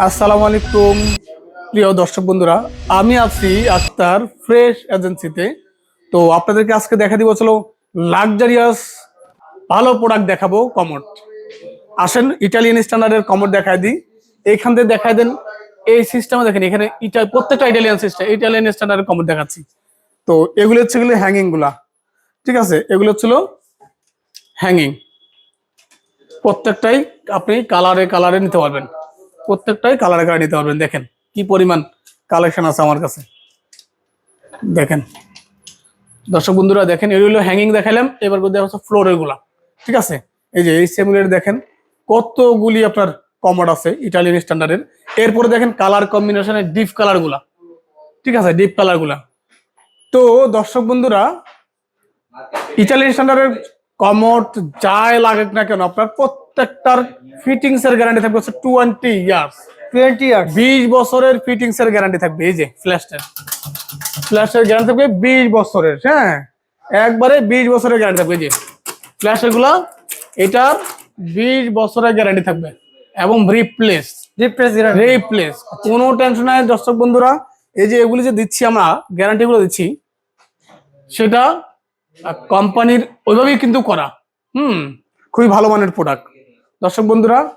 আসসালামু আলাইকুম, প্রিয় দর্শক বন্ধুরা। আমি আছি আক্তার ফ্রেশ এজেন্সিতে। তো আপনাদেরকে আজকে দেখা দিব চলো লাক্সারিয়াস ভালো প্রোডাক্ট দেখাবো, কমোড। আসেন ইটালিয়ান স্ট্যান্ডার্ডের কমোড দেখায় দিই। এখান থেকে দেখায় দেন, এই সিস্টেমে দেখেন, এখানে ইটা প্রত্যেকটা ইটালিয়ান সিস্টেম ইটালিয়ান স্ট্যান্ডার্ডের কমোড দেখাচ্ছি। তো এগুলো হচ্ছে এগুলো হ্যাঙ্গিংগুলা ঠিক আছে? এগুলো ছিল হ্যাঙ্গিং প্রত্যেকটাই আপনি কালারে কালারে নিতে পারবেন। প্রত্যেকটাই কালারে কালারে নিতে পারবেন, দেখেন কি পরিমাণ কালেকশন আছে আমার কাছে। দেখেন। দর্শক বন্ধুরা, দেখেন এগুলো হ্যাঙ্গিং দেখালাম এবার দেখা হচ্ছে ফ্লোরেরগুলা, ঠিক আছে? এই যে এই সেমুলের দেখেন, কতগুলি আপনার কমোড আছে ইটালিয়ান স্ট্যান্ডার্ডের এরপরে দেখেন কালার কম্বিনেশনের ডিপ কালারগুলা, ঠিক আছে? ডিপ কালারগুলা। তো দর্শক বন্ধুরা ইটালিয়ান স্ট্যান্ডার্ডের কমোড যাই লাগুক না কেন আপনার প্রত্যেকটার ফিটিংস এর গ্যারান্টি থাকবে হচ্ছে টোয়েন্টি ইয়ার্স টোয়েন্টি ইয়ার্স বিশ বছরের ফিটিংস এর গ্যারান্টি থাকবে এই যে ফ্ল্যাশটার ফ্ল্যাশের গ্যারান্টি থাকবে বিশ বছরের হ্যাঁ? একবারে বিশ বছরের গ্যারান্টি থাকবে এই যে। ফ্ল্যাশেরগুলা এটার বিশ বছরের গ্যারান্টি থাকবে। এবং রিপ্লেস রিপ্রেস রিপ্লেস কোনো টেনশন নাই দর্শক বন্ধুরা এই যে এগুলি যে দিচ্ছি আমরা গ্যারান্টি গুলো দিচ্ছি সেটা কোম্পানির ওইভাবেই কিন্তু করা। হুম খুবই ভালো মানের প্রোডাক্ট দর্শক বন্ধুরা